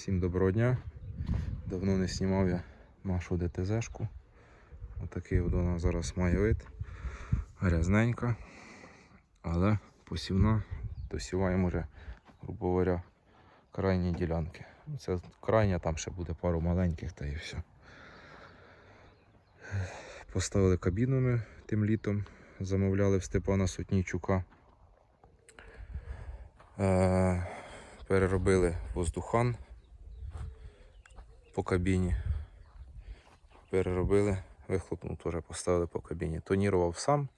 Всім доброго дня. Давно не знімав я нашу ДТЗ-шку. Отакий от вона зараз має вид. Грязненька. Але посівна досіваємо вже, грубо говоря, крайні ділянки. Це крайня, там ще буде пару маленьких та і все. Поставили кабіну тим літом. Замовляли в Степана Сотнійчука. Е, переробили воздухан по кабіні. Переробили, вихлопну теж поставили по кабіні. Тонірував сам.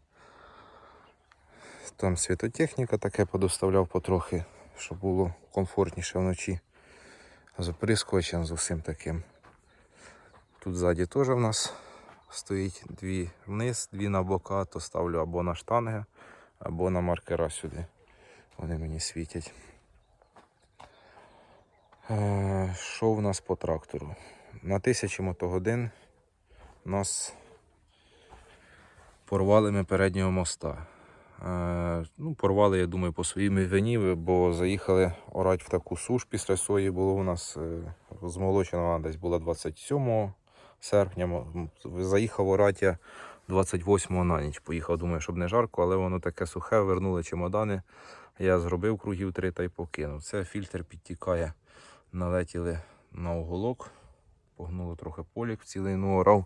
Там світотехніка таке подоставляв потрохи, щоб було комфортніше вночі. З оприскувачем з усім таким. Тут ззаді теж в нас стоїть дві вниз, дві на бока, то ставлю або на штанги, або на маркера сюди. Вони мені світять. Е, Що в нас по трактору? На 1000 мотогодин нас порвали ми переднього моста. Е, Ну, порвали, я думаю, по своїй вині, бо заїхали орати в таку суш після сої. Було у нас е, змолочена вона десь була 27 серпня. Заїхав орати я 28 на ніч. Поїхав, думаю, щоб не жарко, але воно таке сухе, вернули чемодани. Я зробив кругів три та й покинув. Це фільтр підтікає. Налетіли на оголок. Погнуло трохи полік в цілину орав,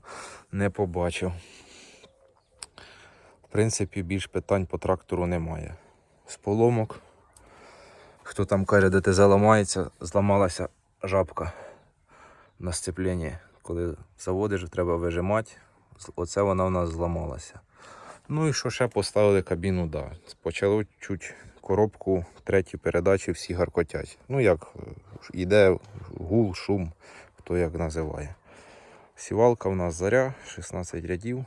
не побачив. В принципі, більш питань по трактору немає. З поломок. Хто там каже, де ти заламається, зламалася жабка на сцепленні. Коли заводиш, треба вижимати. Оце вона в нас зламалася. Ну і що ще поставили кабіну, да. Почало чуть коробку третій передачі всі гаркотять. Ну як е, іде гул, шум, хто як називає. Сівалка в нас заря, 16 рядів.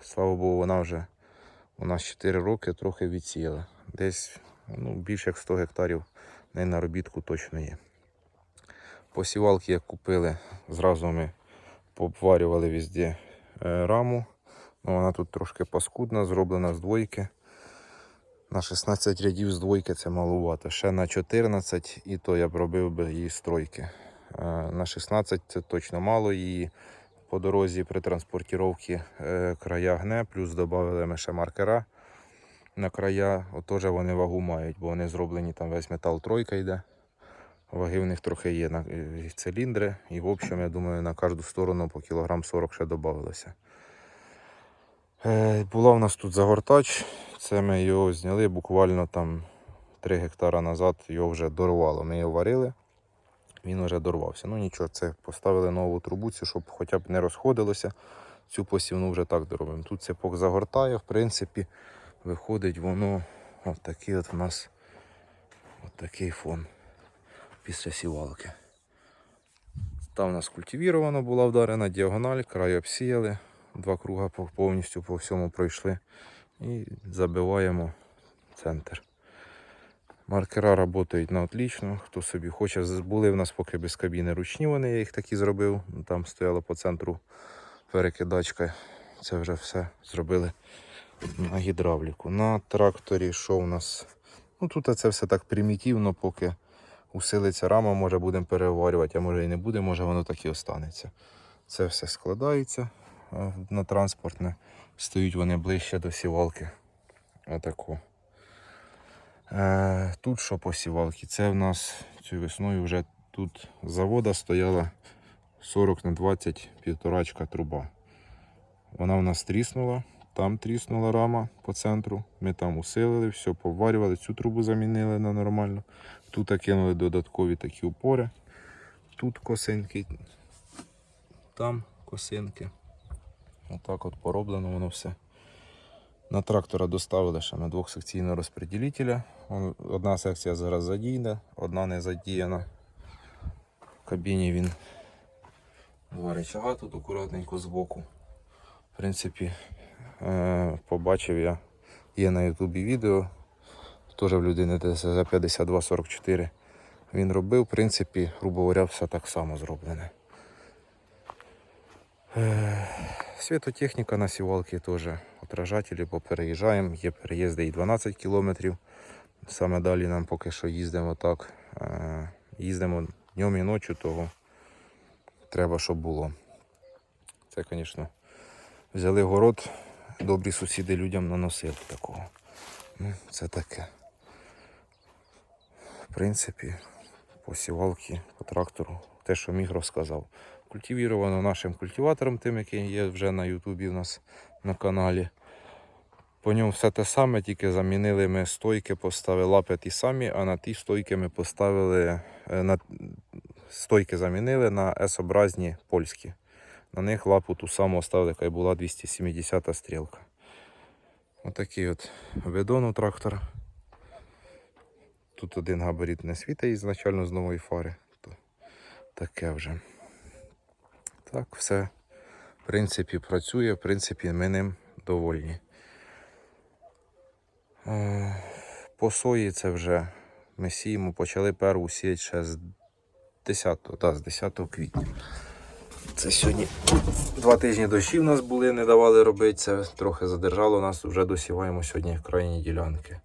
Слава Богу, вона вже у нас 4 роки трохи відсіяла. Десь ну, більше як 100 гектарів не на робітку точно є. Посівалки, як купили, зразу ми пообварювали везде е, раму. Ну, вона тут трошки паскудна, зроблена з двойки. На 16 рядів з двойки це малувато. Ще на 14 і то я б робив би її тройки. Е, На 16 це точно мало її. По дорозі при транспортіровці е, края гне, плюс додали ми ще маркера на края. Теж вони вагу мають, бо вони зроблені там весь метал тройка йде. Ваги в них трохи є на е, циліндри. І в общем, я думаю, на кожну сторону по кілограм 40 ще додавалося. Е, Була в нас тут загортач. Це ми його зняли буквально там 3 гектара назад, його вже дорвало. Ми його варили, він вже дорвався. Ну нічого, це поставили нову трубу, щоб хоча б не розходилося. Цю посівну вже так доробимо. Тут цепок загортає, в принципі, виходить воно от такий от у нас от такий фон після сівалки. Там у нас культивірована була вдарена діагональ, край обсіяли, два круга повністю по всьому пройшли і забиваємо центр. Маркера працюють на отлично. Хто собі хоче, були в нас поки без кабіни ручні, вони я їх такі зробив. Там стояла по центру перекидачка. Це вже все зробили на гідравліку. На тракторі що у нас? Ну тут це все так примітивно, поки усилиться рама, може будемо переварювати, а може і не буде, може воно так і останеться. Це все складається на транспортне. Стоють вони ближче до сівалки. Отако. Е, тут що по сівалці? Це в нас цією весною вже тут завода стояла 40 на 20 півторачка труба. Вона в нас тріснула, там тріснула рама по центру. Ми там усилили, все поварювали, цю трубу замінили на нормальну. Тут кинули додаткові такі упори. Тут косинки, там косинки. Отак от пороблено воно все. На трактора доставили ще на двохсекційного розподілителя. Одна секція зараз задіяна, одна не задіяна. В кабіні він два рычага тут акуратненько збоку. В принципі, е, побачив я, є на Ютубі відео. Теж в людини за 52-44 він робив. В принципі, грубо говоря, все так само зроблене. Е, Світотехніка на сівалці теж отражателі, бо переїжджаємо, є переїзди і 12 кілометрів. Саме далі нам поки що їздимо так. Е, Їздимо днем і ночі, того треба, щоб було. Це, звісно, взяли город, добрі сусіди людям наносили такого. Ну, це таке. В принципі, по сівалки, по трактору, те, що міг розказав. Культивіровано нашим культиватором, тим, який є вже на Ютубі у нас на каналі. По ньому все те саме, тільки замінили ми стойки, поставили лапи ті самі, а на ті стойки ми поставили е, на стойки замінили на S-образні польські. На них лапу ту саму оставили, яка була 270 стрілка. Отакий от видон у трактора. Тут один габарит не світить ізначально з нової фари. То таке вже. Так, все, в принципі, працює, в принципі, ми ним довольні. Е, По сої це вже ми сіємо, почали перву сіяти ще з 10, та, з 10 квітня. Це сьогодні два тижні дощів у нас були, не давали робити це, трохи задержало нас, вже досіваємо сьогодні крайні ділянки.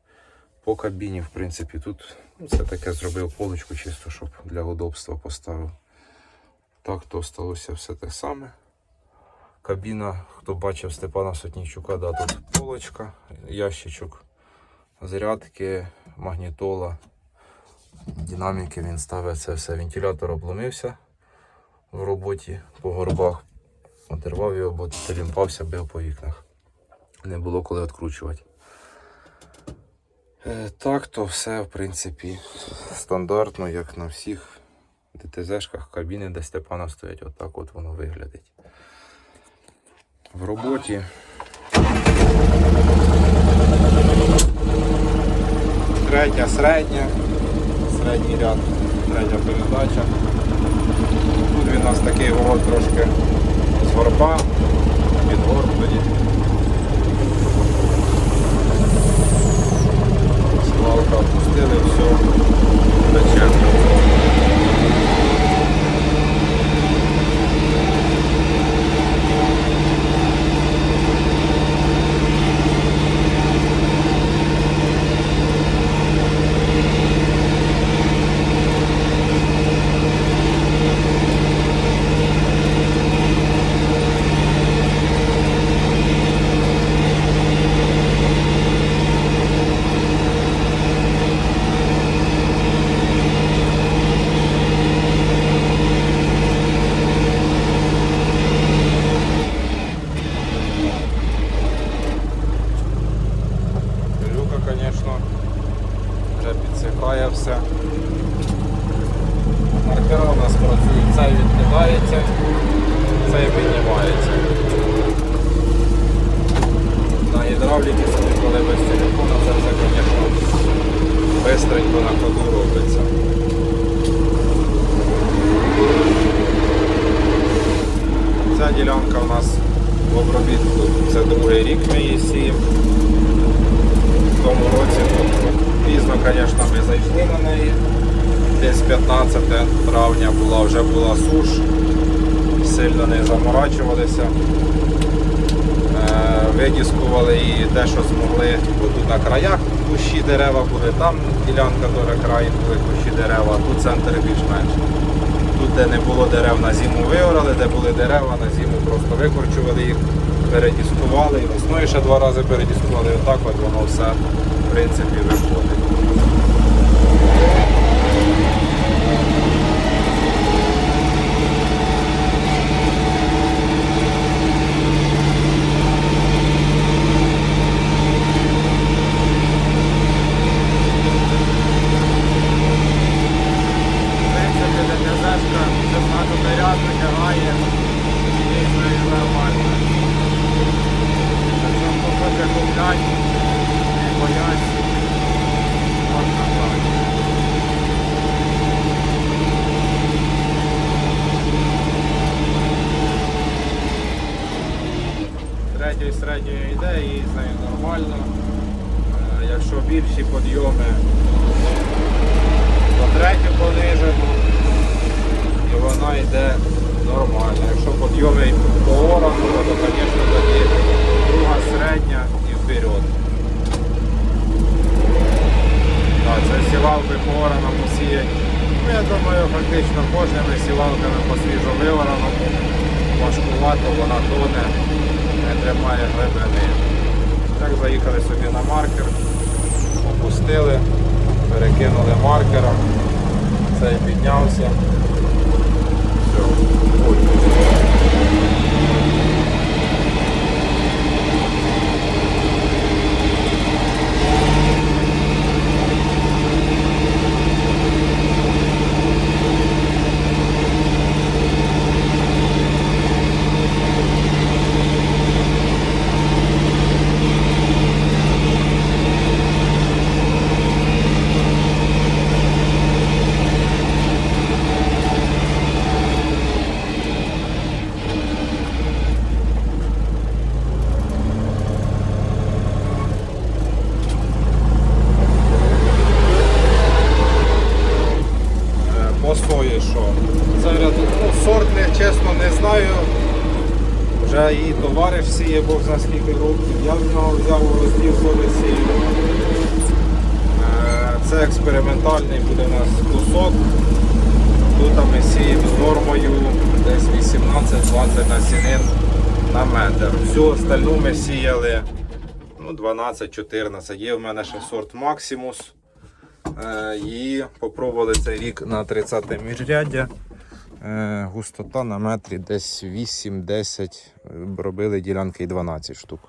По кабіні, в принципі, тут ну, це таке зробив полочку чисто, щоб для удобства поставив. Так, то сталося все те саме. Кабіна, хто бачив Степана Сотнійчука, да, тут полочка, ящичок, зарядки, магнітола, динаміки він ставить це все. Вентилятор обломився в роботі по горбах. Одервав його, бо телімпався, бив по вікнах. Не було коли відкручувати. Е, Так, то все, в принципі, стандартно, як на всіх ДТЗшках кабіни, де Степана стоять, отак от воно виглядить. В роботі. Третя, середня, середній ряд, третя передача. Тут він у нас такий город трошки з горба, під горб. Свалка опустили, все, тече. Люка, звісно, вже підсихає все. Маркера у нас працюють, цей відкидається, цей винімається. На гідравліки собі, коли без телефона, це все, звісно, бистренько на ходу робиться. Ця ділянка у нас в обробітку, це другий рік ми її сіємо. В тому році пізно, звісно, ми зайшли на неї. Десь 15 травня була, вже була суш, сильно не заморачувалися. Е, Видіскували її те, що змогли, тут на краях кущі дерева були, там ділянка теж край були кущі дерева, тут центр більш-менш. Тут, де не було дерев на зиму виорали, де були дерева, на зиму просто викорчували їх, передіскували і весною ще два рази передіскували. І отак от воно все в принципі виходить. принципі, ДТЗшка, це знакопоряд витягає і з нею нормально. Якщо хто хоче купляти, не боясь, можна брати. Третьої середньої йде з нею нормально. Е, Якщо більші підйоми, то третю понижимо і вона йде нормально. Якщо підйоми по орану, то, звісно, тоді друга середня і вперед. Так, це сівалки по ораному сіять. Ну, я думаю, хоч практично кожними сівалками по свіжовивороному. Важкувато, вона тоне, тримає глибини. Так заїхали собі на маркер, опустили, перекинули маркером, цей піднявся. Все. Ой. Е, По сої що? Це ряд- ну, сорт не, чесно не знаю. Вже її товариш сіє, Бог зна скільки років. Я в нього взяв розділ теж сію. Е, Це експериментальний буде у нас кусок. Тут ми сіємо з нормою десь 18-20 насінин на метр. Всю остальну ми сіяли ну, 12-14. Є в мене ще сорт Максимус. Е, Її попробували цей рік на 30 міжряддя. Е, Густота на метрі десь 8-10. Робили ділянки і 12 штук.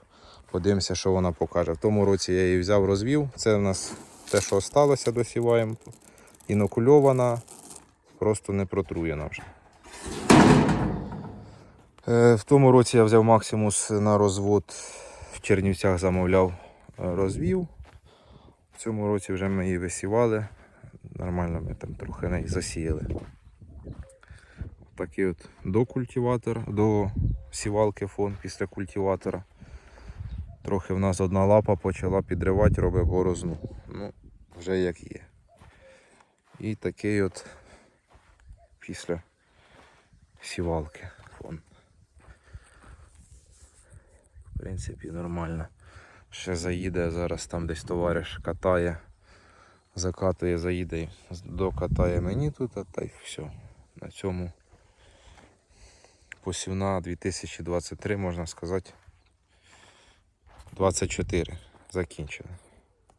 Подивимося, що вона покаже. В тому році я її взяв, розвів. Це у нас те, що залишилося, досіваємо. Інокульована, просто не протруєна вже. Е, В тому році я взяв Максимус на розвод. В Чернівцях замовляв, розвів. В цьому році вже ми її висівали. Нормально ми там трохи неї засіяли. Такий от докультиватор, до сівалки фон після культиватора. Трохи в нас одна лапа почала підривати, робить борозну. Ну, вже як є. І такий от після сівалки фон. В принципі, нормально. Ще заїде зараз там десь товариш катає, закатує, заїде, докатає мені тут, а та й все. На цьому посівна 2023, можна сказати, 24 закінчена.